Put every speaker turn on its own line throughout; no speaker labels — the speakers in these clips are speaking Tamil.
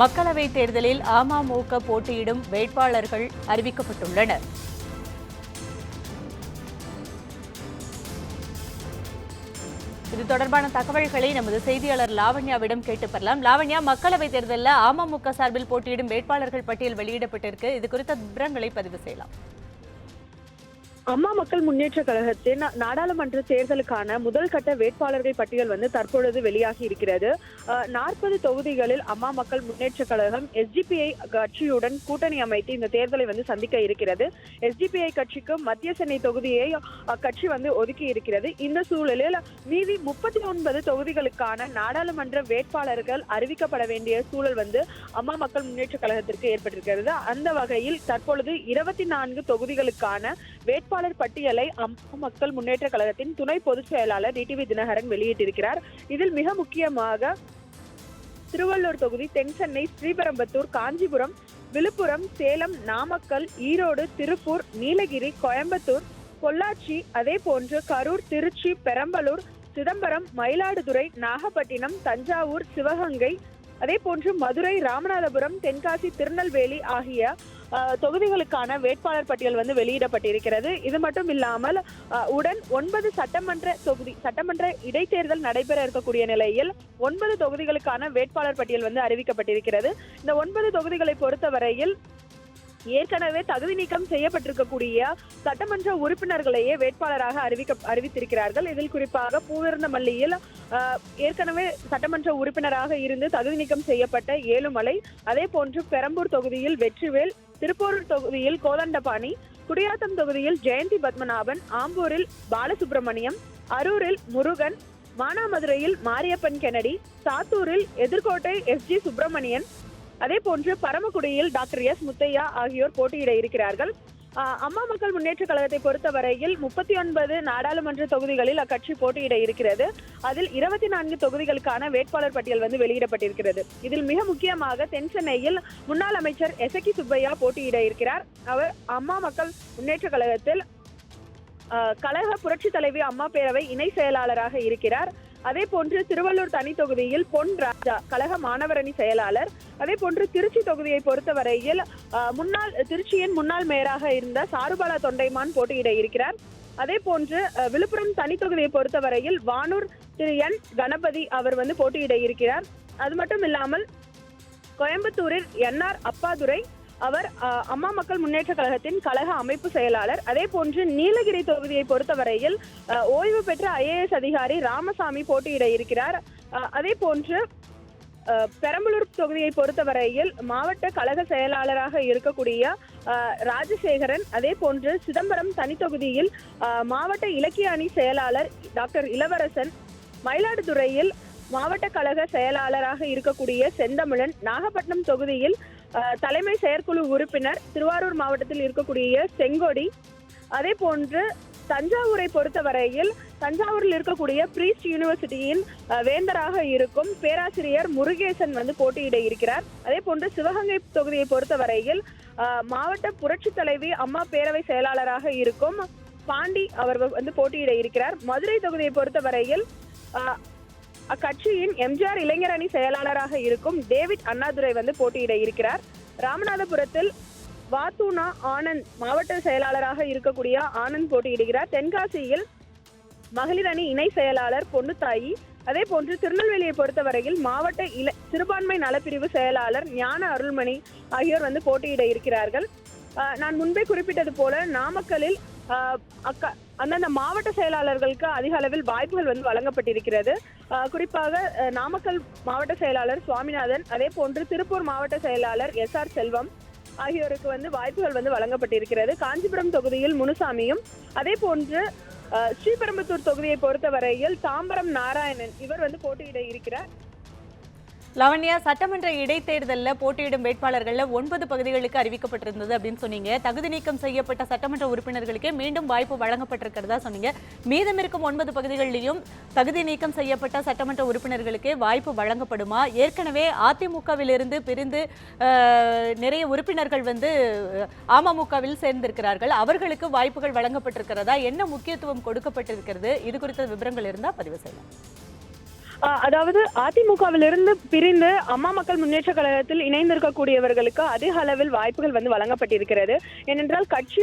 மக்களவைத் தேர்தலில் அமமுக போட்டியிடும் வேட்பாளர்கள் அறிவிக்கப்பட்டுள்ளனர். இது தொடர்பான தகவல்களை நமது செய்தியாளர் லாவண்யாவிடம் கேட்டு பெறலாம். லாவண்யா மக்களவைத் தேர்தலில் அமமுக சார்பில் போட்டியிடும் வேட்பாளர்கள் பட்டியல் வெளியிடப்பட்டிருக்கு. இது குறித்த விவரங்களை பதிவு செய்யலாம்.
அம்மா மக்கள் முன்னேற்ற கழகத்தின் நாடாளுமன்ற தேர்தலுக்கான முதல் கட்ட வேட்பாளர்கள் பட்டியல் வந்து தற்பொழுது வெளியாகி இருக்கிறது. நாற்பது தொகுதிகளில் அம்மா மக்கள் முன்னேற்ற கழகம் எஸ்டிபிஐ கட்சியுடன் கூட்டணி அமைத்து இந்த தேர்தலை வந்து சந்திக்க இருக்கிறது. எஸ்டிபிஐ கட்சிக்கு மத்திய சென்னை தொகுதியை அக்கட்சி வந்து ஒதுக்கி இருக்கிறது. இந்த சூழலில் மீதி முப்பத்தி ஒன்பது தொகுதிகளுக்கான நாடாளுமன்ற வேட்பாளர்கள் அறிவிக்கப்பட வேண்டிய சூழல் வந்து அம்மா மக்கள் முன்னேற்ற கழகத்திற்கு ஏற்பட்டிருக்கிறது. அந்த வகையில் தற்பொழுது இருபத்தி நான்கு தொகுதிகளுக்கான வேட்பாளர் பட்டியலை அம்மா மக்கள் முன்னேற்ற கழகத்தின் துணை பொதுச் செயலாளர் டிடிவி தினகரன் வெளியிட்டிருக்கிறார். இதில் மிக முக்கியமாக திருவள்ளூர் தொகுதி தென் சென்னை காஞ்சிபுரம் விழுப்புரம் சேலம் நாமக்கல் ஈரோடு திருப்பூர் நீலகிரி கோயம்புத்தூர் பொள்ளாச்சி அதே போன்று கரூர் திருச்சி பெரம்பலூர் சிதம்பரம் மயிலாடுதுறை நாகப்பட்டினம் தஞ்சாவூர் சிவகங்கை அதே போன்று மதுரை ராமநாதபுரம் தென்காசி திருநெல்வேலி ஆகிய தொகுதிகளுக்கான வேட்பாளர் பட்டியல் வந்து வெளியிடப்பட்டிருக்கிறது. இது மட்டும் இல்லாமல் உடன் ஒன்பது சட்டமன்ற தொகுதி சட்டமன்ற இடைத்தேர்தல் நடைபெற இருக்கக்கூடிய நிலையில் ஒன்பது தொகுதிகளுக்கான வேட்பாளர் பட்டியல் வந்து அறிவிக்கப்பட்டிருக்கிறது. இந்த ஒன்பது தொகுதிகளை பொறுத்தவரையில் ஏற்கனவே தகுதி நீக்கம் செய்யப்பட்டிருக்கக்கூடிய சட்டமன்ற உறுப்பினர்களையே வேட்பாளராக அறிவிக்க அறிவித்திருக்கிறார்கள். இதில் குறிப்பாக பூவிருந்தமல்லியில் ஆஹ், ஏற்கனவே சட்டமன்ற உறுப்பினராக இருந்து தகுதி நீக்கம் செய்யப்பட்ட ஏழுமலை அதே போன்று பெரம்பூர் தொகுதியில் வெற்றிவேல் திருப்பூர் தொகுதியில் கோதண்டபாணி குடியாத்தம் தொகுதியில் ஜெயந்தி பத்மநாபன் ஆம்பூரில் பாலசுப்ரமணியம் அரூரில் முருகன் மானாமதுரையில் மாரியப்பன் கெனடி சாத்தூரில் எதிர்கோட்டை எஸ் ஜி சுப்பிரமணியன் அதே போன்று பரமக்குடியில் டாக்டர் எஸ் முத்தையா ஆகியோர் போட்டியிட இருக்கிறார்கள். அம்மா மக்கள் முன்னேற்ற கழகத்தை பொறுத்தவரையில் முப்பத்தி ஒன்பது நாடாளுமன்ற தொகுதிகளில் அக்கட்சி போட்டியிட இருக்கிறது. அதில் இருபத்தி நான்கு தொகுதிகளுக்கான வேட்பாளர் பட்டியல் வந்து வெளியிடப்பட்டிருக்கிறது. இதில் மிக முக்கியமாக தென் சென்னையில் முன்னாள் அமைச்சர் எசகி சுப்பையா போட்டியிட இருக்கிறார். அவர் அம்மா மக்கள் முன்னேற்ற கழகத்தில் கழக புரட்சி தலைவி அம்மா பேரவை இணை செயலாளராக இருக்கிறார். அதே போன்று திருவள்ளூர் தனி தொகுதியில் பொன் ராஜா கழக மாணவரணி செயலாளர். அதே போன்று திருச்சி தொகுதியை பொறுத்தவரையில் முன்னாள் திருச்சியின் முன்னாள் மேயராக இருந்த சாருபாலா தொண்டைமான் போட்டியிட இருக்கிறார். அதே போன்று விழுப்புரம் தனி தொகுதியை பொறுத்தவரையில் வானூர் திரு என் கணபதி அவர் வந்து போட்டியிட இருக்கிறார். அது மட்டும் இல்லாமல் கோயம்புத்தூரில் என்ஆர் அப்பாதுரை அவர் அம்மா மக்கள் முன்னேற்ற கழகத்தின் கழக அமைப்பு செயலாளர். அதே போன்று நீலகிரி தொகுதியை பொறுத்தவரையில் ஓய்வு பெற்ற ஐஏஎஸ் அதிகாரி ராமசாமி போட்டியிட இருக்கிறார். அதே போன்று பெரம்பலூர் தொகுதியை பொறுத்தவரையில் மாவட்ட கழக செயலாளராக இருக்கக்கூடிய ராஜசேகரன் அதே போன்று சிதம்பரம் தனித்தொகுதியில் மாவட்ட இலக்கிய அணி செயலாளர் டாக்டர் இளவரசன் மயிலாடுதுறையில் மாவட்ட கழக செயலாளராக இருக்கக்கூடிய செந்தமிழன் நாகப்பட்டினம் தொகுதியில் தலைமை செயற்குழு உறுப்பினர் திருவாரூர் மாவட்டத்தில் இருக்கக்கூடிய செங்கோடி. அதே போன்று தஞ்சாவூரை பொறுத்தவரையில் தஞ்சாவூரில் இருக்கக்கூடிய பிரீஸ்ட் யூனிவர்சிட்டியின் வேந்தராக இருக்கும் பேராசிரியர் முருகேசன் வந்து போட்டியிட இருக்கிறார். அதே போன்று சிவகங்கை தொகுதியை பொறுத்தவரையில் மாவட்ட புரட்சி தலைவி அம்மா பேரவை செயலாளராக இருக்கும் பாண்டி அவர் வந்து போட்டியிட இருக்கிறார். மதுரை தொகுதியை பொறுத்தவரையில் அக்கட்சியின் எம்ஜிஆர் இளைஞர் அணி செயலாளராக இருக்கும் டேவிட் அண்ணாதுரை வந்து போட்டியிட இருக்கிறார். ராமநாதபுரத்தில் வாத்துனா ஆனந்த் மாவட்ட செயலாளராக இருக்கக்கூடிய ஆனந்த் போட்டியிடுகிறார். தென்காசியில் மகளிர் அணி இணை செயலாளர் பொன்னுத்தாயி. அதே போன்று திருநெல்வேலியை பொறுத்தவரையில் மாவட்ட இல சிறுபான்மை நலப்பிரிவு செயலாளர் ஞான அருள்மணி ஆகியோர் வந்து போட்டியிட இருக்கிறார்கள். நான் முன்பே குறிப்பிட்டது போல நாமக்கலில் அக்கா அந்தந்த மாவட்ட செயலாளர்களுக்கு அதிக அளவில் வாய்ப்புகள் வந்து வழங்கப்பட்டிருக்கிறது. குறிப்பாக நாமக்கல் மாவட்ட செயலாளர் சுவாமிநாதன் அதே போன்று திருப்பூர் மாவட்ட செயலாளர் எஸ் ஆர் செல்வம் ஆகியோருக்கு வந்து வாய்ப்புகள் வந்து வழங்கப்பட்டிருக்கிறது. காஞ்சிபுரம் தொகுதியில் முனுசாமியும் அதே போன்று ஸ்ரீபெரும்புத்தூர் தொகுதியை பொறுத்தவரையில் தாம்பரம் நாராயணன் இவர் வந்து போட்டியிட இருக்கிறார்.
லவண்யா சட்டமன்ற இடைத்தேர்தலில் போட்டியிடும் வேட்பாளர்களில் ஒன்பது பகுதிகளுக்கு அறிவிக்கப்பட்டிருந்தது அப்படின்னு சொன்னீங்க. தகுதி நீக்கம் செய்யப்பட்ட சட்டமன்ற உறுப்பினர்களுக்கே மீண்டும் வாய்ப்பு வழங்கப்பட்டிருக்கிறதா சொன்னீங்க. மீதம் இருக்கும் ஒன்பது பகுதிகளிலும் தகுதி நீக்கம் செய்யப்பட்ட சட்டமன்ற உறுப்பினர்களுக்கே வாய்ப்பு வழங்கப்படுமா? ஏற்கனவே அதிமுகவிலிருந்து பிரிந்து நிறைய உறுப்பினர்கள் வந்து அமமுகவில் சேர்ந்திருக்கிறார்கள். அவர்களுக்கு வாய்ப்புகள் வழங்கப்பட்டிருக்கிறதா? என்ன முக்கியத்துவம் கொடுக்கப்பட்டிருக்கிறது? இது குறித்த விவரங்கள் இருந்தால் பதிவு செய்யலாம்.
அதாவது அதிமுகவிலிருந்து பிரிந்து அம்மா மக்கள் முன்னேற்ற கழகத்தில் இணைந்திருக்கக்கூடியவர்களுக்கு அதிக அளவில் வாய்ப்புகள் வந்து வழங்கப்பட்டிருக்கிறது. ஏனென்றால் கட்சி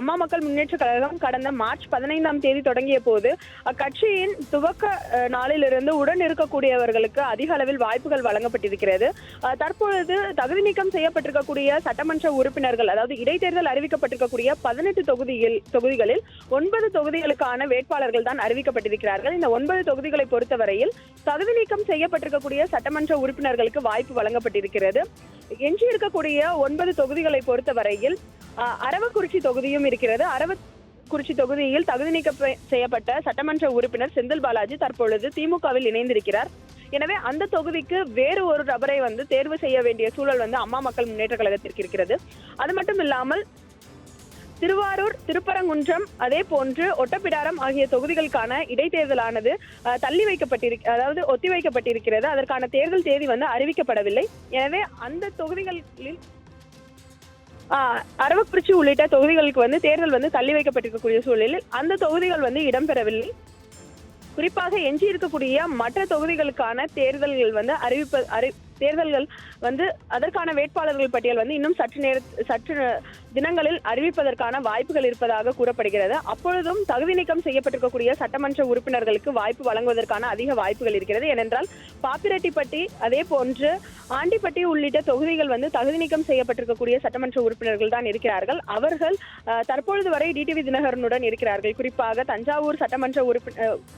அம்மா மக்கள் முன்னேற்ற கழகம் கடந்த மார்ச் பதினைந்தாம் தேதி தொடங்கிய போது அக்கட்சியின் துவக்க நாளிலிருந்து உடன் இருக்கக்கூடியவர்களுக்கு அதிக அளவில் வாய்ப்புகள் வழங்கப்பட்டிருக்கிறது. தற்பொழுது தகுதி நீக்கம் செய்யப்பட்டிருக்கக்கூடிய சட்டமன்ற உறுப்பினர்கள் அதாவது இடைத்தேர்தல் அறிவிக்கப்பட்டிருக்கக்கூடிய பதினெட்டு தொகுதியில் தொகுதிகளில் ஒன்பது தொகுதிகளுக்கான வேட்பாளர்கள் தான் அறிவிக்கப்பட்டிருக்கிறார்கள். இந்த ஒன்பது தொகுதிகளை பொறுத்தவரையில் தகுதி நீக்கம் செய்யப்பட்டிருக்கக்கூடிய சட்டமன்ற உறுப்பினர்களுக்கு வாய்ப்பு வழங்கப்பட்டிருக்கிறது. எஞ்சி இருக்கக்கூடிய ஒன்பது தொகுதிகளை பொறுத்தவரையில் அரவக்குறிச்சி தொகுதியும் இருக்கிறது. அரவக்குறிச்சி தொகுதியில் தகுதி நீக்கம் செய்யப்பட்ட சட்டமன்ற உறுப்பினர் செந்தில் பாலாஜி தற்பொழுது திமுகவில் இணைந்திருக்கிறார். எனவே அந்த தொகுதிக்கு வேறு ஒரு நபரை வந்து தேர்வு செய்ய வேண்டிய சூழல் வந்து அம்மா மக்கள் முன்னேற்ற கழகத்திற்கு இருக்கிறது. அது மட்டும் இல்லாமல் திருவாரூர் திருப்பரங்குன்றம் அதே போன்று ஒட்டப்பிடாரம் ஆகிய தொகுதிகளுக்கான இடைத்தேர்தலானது தள்ளி வைக்கப்பட்டிருக்க அதாவது ஒத்திவைக்கப்பட்டிருக்கிறது அதற்கான தேர்தல் தேதி வந்து அறிவிக்கப்படவில்லை. எனவே அந்த தொகுதிகளில் அரவக்குறிச்சி உள்ளிட்ட தொகுதிகளுக்கு வந்து தேர்தல் வந்து தள்ளி வைக்கப்பட்டிருக்கக்கூடிய சூழலில் அந்த தொகுதிகள் வந்து இடம்பெறவில்லை. குறிப்பாக எஞ்சி இருக்கக்கூடிய மற்ற தொகுதிகளுக்கான தேர்தல்கள் வந்து அறிவிப்ப அறி தேர்தல்கள் வந்து அதற்கான வேட்பாளர்கள் பட்டியல் வந்து இன்னும் சற்று நேர சற்று தினங்களில் அறிவிப்பதற்கான வாய்ப்புகள் இருப்பதாக கூறப்படுகிறது. அப்பொழுதும் தகுதி நீக்கம் செய்யப்பட்டிருக்கக்கூடிய சட்டமன்ற உறுப்பினர்களுக்கு வாய்ப்பு வழங்குவதற்கான அதிக வாய்ப்புகள் இருக்கிறது. ஏனென்றால் பாப்பிரெட்டிப்பட்டி அதே போன்று ஆண்டிப்பட்டி உள்ளிட்ட தொகுதிகள் வந்து தகுதி நீக்கம் செய்யப்பட்டிருக்கக்கூடிய சட்டமன்ற உறுப்பினர்கள் தான் இருக்கிறார்கள். அவர்கள் அஹ், தற்பொழுது வரை டிடிவி தினகரனுடன் இருக்கிறார்கள். குறிப்பாக தஞ்சாவூர் சட்டமன்ற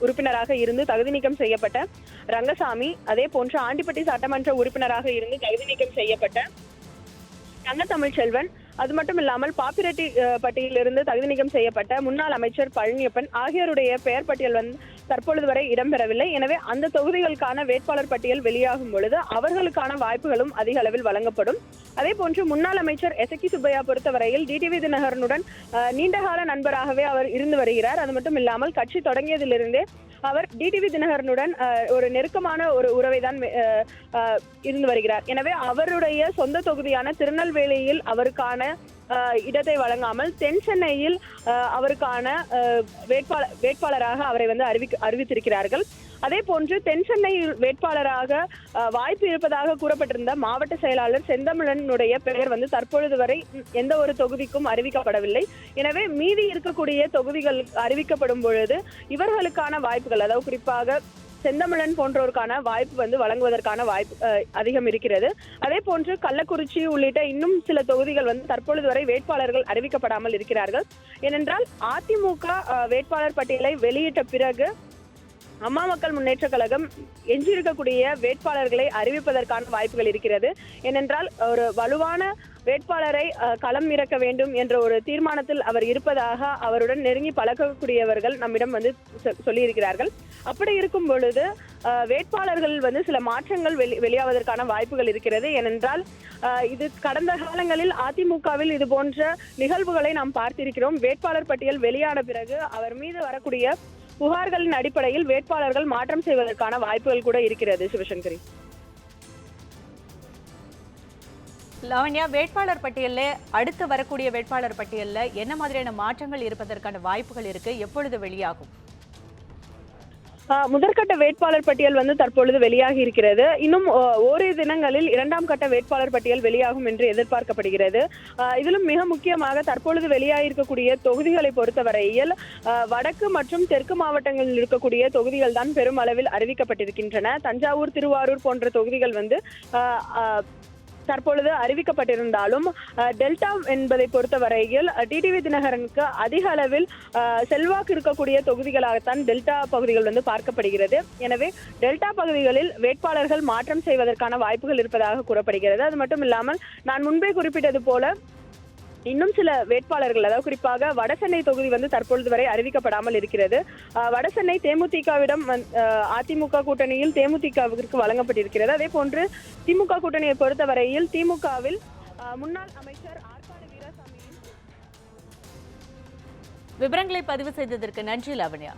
உறுப்பினராக இருந்து தகுதி நீக்கம் செய்யப்பட்ட ரங்கசாமி அதே போன்று ஆண்டிப்பட்டி சட்டமன்ற உறுப்பினராக இருந்து தகுதி நீக்கம் செய்யப்பட்ட தங்க தமிழ்ச்செல்வன் அது மட்டும் இல்லாமல் பாப்பிரெட்டி பட்டியலிருந்து தகுதி நீக்கம் செய்யப்பட்ட முன்னாள் அமைச்சர் பழனியப்பன் ஆகியோருடைய பெயர் பட்டியல் வந்து தற்பொழுது வரை இடம்பெறவில்லை. எனவே அந்த தொகுதிகளுக்கான வேட்பாளர் பட்டியல் வெளியாகும் பொழுது அவர்களுக்கான வாய்ப்புகளும் அதிக அளவில் வழங்கப்படும். அதே போன்று முன்னாள் அமைச்சர் எசக்கி சுப்பையா பொறுத்தவரையில் டிடிவி தினகரனுடன் நீண்டகால நண்பராகவே அவர் இருந்து வருகிறார். அது மட்டும் இல்லாமல் கட்சி தொடங்கியதிலிருந்தே அவர் டிடிவி தினகரனுடன் ஒரு நெருக்கமான ஒரு உறவை தான் இருந்து வருகிறார். எனவே அவருடைய சொந்த தொகுதியான திருநெல்வேலியில் அவருக்கான இடத்தை வழங்காமல் தென் சென்னையில் அவருக்கான வேட்பாளர் வேட்பாளராக அவரை வந்து அறிவிக்க அறிவித்திருக்கிறார்கள். அதே போன்று தென் சென்னை வேட்பாளராக வாய்ப்பு இருப்பதாக கூறப்பட்டிருந்த மாவட்ட செயலாளர் செந்தமிழனுடைய பெயர் வந்து தற்பொழுது வரை எந்த ஒரு தொகுதிக்கும் அறிவிக்கப்படவில்லை. எனவே மீதி இருக்கக்கூடிய தொகுதிகள் அறிவிக்கப்படும் பொழுது இவர்களுக்கான வாய்ப்புகள் அதாவது குறிப்பாக செந்தமிழன் போன்றோருக்கான வாய்ப்பு வந்து வழங்குவதற்கான வாய்ப்பு அதிகம் இருக்கிறது. அதே போன்று கள்ளக்குறிச்சி உள்ளிட்ட இன்னும் சில தொகுதிகள் வந்து தற்பொழுது வரை வேட்பாளர்கள் அறிவிக்கப்படாமல் இருக்கிறார்கள். ஏனென்றால் அதிமுக வேட்பாளர் பட்டியலை வெளியிட்ட பிறகு அம்மா மக்கள் முன்னேற்ற கழகம் எஞ்சியிருக்கக்கூடிய வேட்பாளர்களை அறிவிப்பதற்கான வாய்ப்புகள் இருக்கிறது. ஏனென்றால் ஒரு வலுவான வேட்பாளரை களம் இறக்க வேண்டும் என்ற ஒரு தீர்மானத்தில் அவர் இருப்பதாக அவருடன் நெருங்கி பழகக்கூடியவர்கள் நம்மிடம் வந்து சொ- சொல்லியிருக்கிறார்கள். அப்படி இருக்கும் பொழுது அஹ், வேட்பாளர்கள் வந்து சில மாற்றங்கள் வெளி வெளியாவதற்கான வாய்ப்புகள் இருக்கிறது. ஏனென்றால் இது கடந்த காலங்களில் அதிமுகவில் இது போன்ற நிகழ்வுகளை நாம் பார்த்திருக்கிறோம். வேட்பாளர் பட்டியல் வெளியான பிறகு அவர் மீது வரக்கூடிய புகார்களின் அடிப்படையில் வேட்பாளர்கள் மாற்றம் செய்வதற்கான வாய்ப்புகள் கூட இருக்கிறது சிவசங்கரி.
லாவண்யா வேட்பாளர் பட்டியலில் அடுத்து வரக்கூடிய வேட்பாளர் பட்டியலில் என்ன மாதிரியான மாற்றங்கள் இருப்பதற்கான வாய்ப்புகள் இருக்கு? எப்பொழுது வெளியாகும்?
முதற்கட்ட வேட்பாளர் பட்டியல் வந்து தற்பொழுது வெளியாகி இருக்கிறது. இன்னும் ஓரிரு தினங்களில் இரண்டாம் கட்ட வேட்பாளர் பட்டியல் வெளியாகும் என்று எதிர்பார்க்கப்படுகிறது. இதிலும் மிக முக்கியமாக தற்பொழுது வெளியாகியிருக்கக்கூடிய தொகுதிகளை பொறுத்தவரையில் வடக்கு மற்றும் தெற்கு மாவட்டங்களில் இருக்கக்கூடிய தொகுதிகள் தான் பெரும் அளவில் அறிவிக்கப்பட்டிருக்கின்றன. தஞ்சாவூர் திருவாரூர் போன்ற தொகுதிகள் வந்து தற்பொழுது அறிவிக்கப்பட்டிருந்தாலும் டெல்டா என்பதை பொறுத்தவரையில் டிடிவி தினகரனுக்கு அதிக அளவில் செல்வாக்கு இருக்கக்கூடிய தொகுதிகளாகத்தான் டெல்டா பகுதிகள் வந்து பார்க்கப்படுகிறது. எனவே டெல்டா பகுதிகளில் வேட்பாளர்கள் மாற்றம் செய்வதற்கான வாய்ப்புகள் இருப்பதாக கூறப்படுகிறது. அது மட்டும் இல்லாமல் நான் முன்பே குறிப்பிட்டது போல இன்னும் சில வேட்பாளர்கள் அதாவது குறிப்பாக வடசென்னை தொகுதி வந்து தற்பொழுது வரை அறிவிக்கப்படாமல் இருக்கிறது. அஹ், வடசென்னை தேமுதிகவிடம் வந்து, அதிமுக கூட்டணியில் தேமுதிகவிற்கு வழங்கப்பட்டிருக்கிறது. அதே போன்று திமுக கூட்டணியை பொறுத்தவரையில் திமுகவில் முன்னாள் அமைச்சர் ஆற்காடு வீராசாமியின்
விவரங்களை பதிவு செய்ததற்கு நன்றி லாவண்யா.